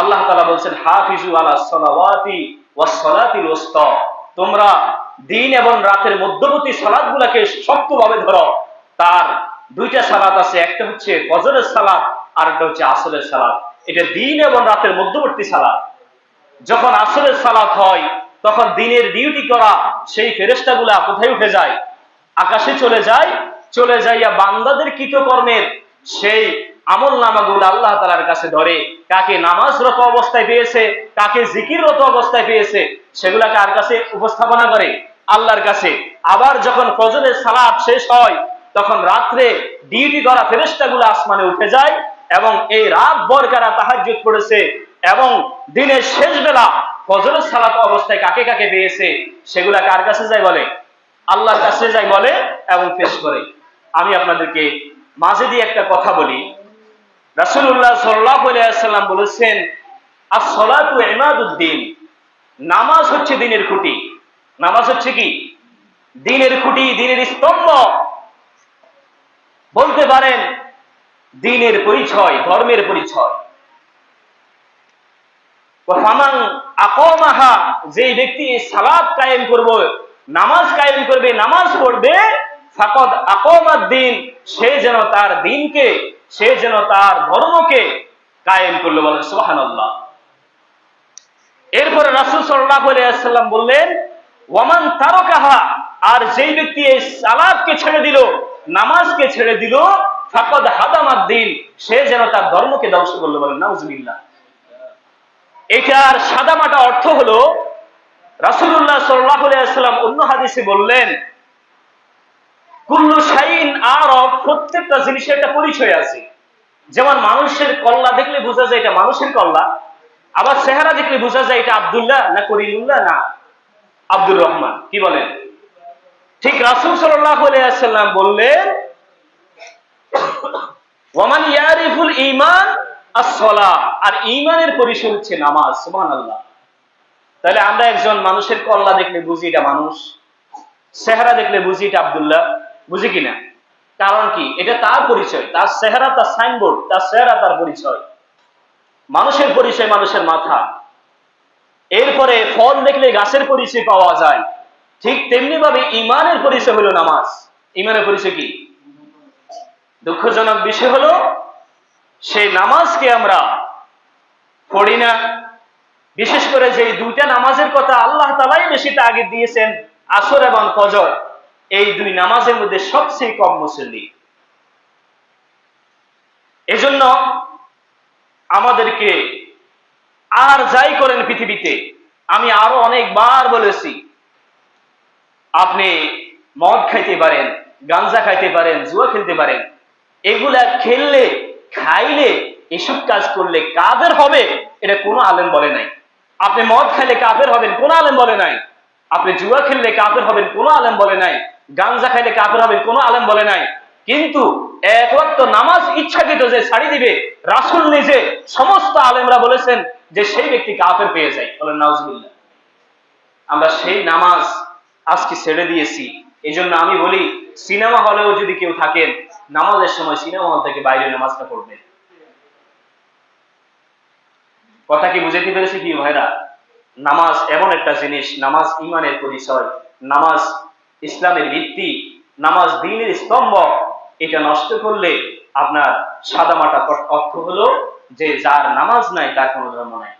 আল্লাহ তাআলা বলছেন, হাফিজু আলা সালাওয়াতি ওয়াস সালাতিল তোমরা দিন এবং রাতের মধ্যবর্তী সালাতগুলোকে শক্তভাবে ধরো। তার দুইটা সালাত আছে, একটা হচ্ছে ফজরের সালাত আর একটা হচ্ছে আসরের সালাত। এটা দিন এবং রাতের মধ্যবর্তী সালাত। যখন আসরের সালাত হয়, তখন দিনের ডিউটি করা সেই ফেরেস্তাগুলা কোথায় উঠে যায়? আকাশে চলে যায়। চলে যাইয়া বান্দাদের কৃতকর্মের সেই আমল নামাগুলো আল্লাহ তালার কাছে ধরে। কাকে নামাজরত অবস্থায় পেয়েছে, কাকে জিকিররত অবস্থায় পেয়েছে, সেগুলা কার কাছে উপস্থাপনা করে? আল্লাহর কাছে। আবার যখন ফজরের সালাত শেষ হয়, তখন রাত্রে ডিউটি করা ফেরেস্তাগুলো আসমানে উঠে যায় এবং এই রাত ভর কারা তাহাজ্জুদ করেছে এবং দিনের শেষ বেলা ফজরের সালাত অবস্থায় কাকে কাকে পেয়েছে, সেগুলা কার কাছে যায় বলে? আল্লাহর কাছে যায় বলে এবং পেশ করে। আমি আপনাদেরকে মাঝে দিয়ে একটা কথা বলি। আলাইহি সাল্লাম বলেছেন, আস-সালাতু ইমাদুদ্দিন নামাজ হচ্ছে দিনের খুঁটি। নামাজ হচ্ছে কি? দিনের খুঁটি, দিনের স্তম্ভ। বলতে পারেন, দিনের পরিচয়, ধর্মের পরিচয়। যে ব্যক্তি সালাত কায়েম করবে, নামাজ কায়েম করবে, নামাজ পড়বে, ফাকদ দিন সে যেন তার দিনকে সে যেন তার ধর্মকে কায়েম করল বলেন, সুবহানাল্লাহ। এরপরে রাসূল সাল্লাল্লাহু আলাইহি সাল্লাম বললেন, ওয়ামান তারকাহা আর যেই ব্যক্তি এই সালাতকে ছেড়ে দিল, নামাজকে ছেড়ে দিল, ফাকদ হাদামাদ দিন, সে যেন তার ধর্মকে ধ্বংস করল বলেন, নাউজুবিল্লাহ। এটার সাদামাটা অর্থ হলো, রাসূলুল্লাহ সাল্লাল্লাহু আলাইহি সাল্লাম অন্য হাদিসে বললেন আরব প্রত্যেকটা জিনিসের একটা পরিচয় আছে। যেমন মানুষের কল্লা দেখলে বোঝা যায় এটা মানুষের কল্লা, আবার চেহারা দেখলে বোঝা যায় এটা আব্দুল্লাহ না করিমুল্লাহ না আব্দুর রহমান। কি বলেন? ঠিক রাসূল সাল্লাম বললেন, ওয়ামান ইয়ারিফুল as-সালাহ আর ঈমানের পরিচয় হচ্ছে নামাজ, সুবহানাল্লাহ। তাহলে আমরা একজন মানুষের কল্লা দেখলে বুঝি এটা মানুষ, চেহারা দেখলে বুঝি এটা আব্দুল্লাহ, বুঝি কিনা? কারণ কি? এটা তার পরিচয়, তার চেহারা, তার সাইনবোর্ড তার চেহারা তার পরিচয়। মানুষের পরিচয় মানুষের মাথা। এরপরে ফল দেখলে গাছের পরিচয় পাওয়া যায়। ঠিক তেমনি ভাবে ইমানের পরিচয় হলো নামাজ। ইমানের পরিচয় কি? দুঃখজনক বিষয় হলো, সেই নামাজকে আমরা পড়ি না। বিশেষ করে যে দুইটা নামাজের কথা আল্লাহ তালাই বেশি তাগিদ দিয়েছেন, আসর এবং ফজর। এই দুই নামাজের মধ্যে সবচেয়ে কম মুসল্লি। এজন্য আমাদেরকে আর যাই করেন পৃথিবীতে, আমি আরও অনেকবার বলেছি, আপনি মদ খাইতে পারেন, গাঞ্জা খাইতে পারেন, জুয়া খেলতে পারেন, এগুলা খেললে, খাইলে, এসব কাজ করলে কাদের হবে, এটা কোনো আলেম বলে নাই। আপনি মদ খাইলে কাফের হবেন, কোন আলেম বলে নাই। আপনি জুয়া খেললে কাফের হবেন, কোন আলেম বলে নাই। গাঞ্জা খাইলে কাফের হবেন, কোন আলেম বলে নাই। কিন্তু এক ওয়াক্ত নামাজ ইচ্ছাকৃত যে ছাড়ি দিবে, রাসুল নিজে সমস্ত আলেমরা বলেছেন যে সেই ব্যক্তি কাফের পেয়ে যায়। বলেন, নাউজুবিল্লাহ। আমরা সেই নামাজ আজকে ছেড়ে দিয়েছি। এই জন্য আমি বলি, সিনেমা হলেও যদি কেউ থাকেন, নামাজের সময় সিনেমা হল থেকে বাইরে নামাজটা পড়বেন। কথা কি বুঝাইতে পেরেছি কি ভাইরা? নামাজ এমন একটা জিনিস, নামাজ ইমানের পরিচয়, নামাজ ইসলামের ভিত্তি, নামাজ দিনের স্তম্ভ, এটা নষ্ট করলে আপনার সাদামাটা অর্থ হলো যে যার নামাজ নাই, তার কোনো ধর্ম নাই।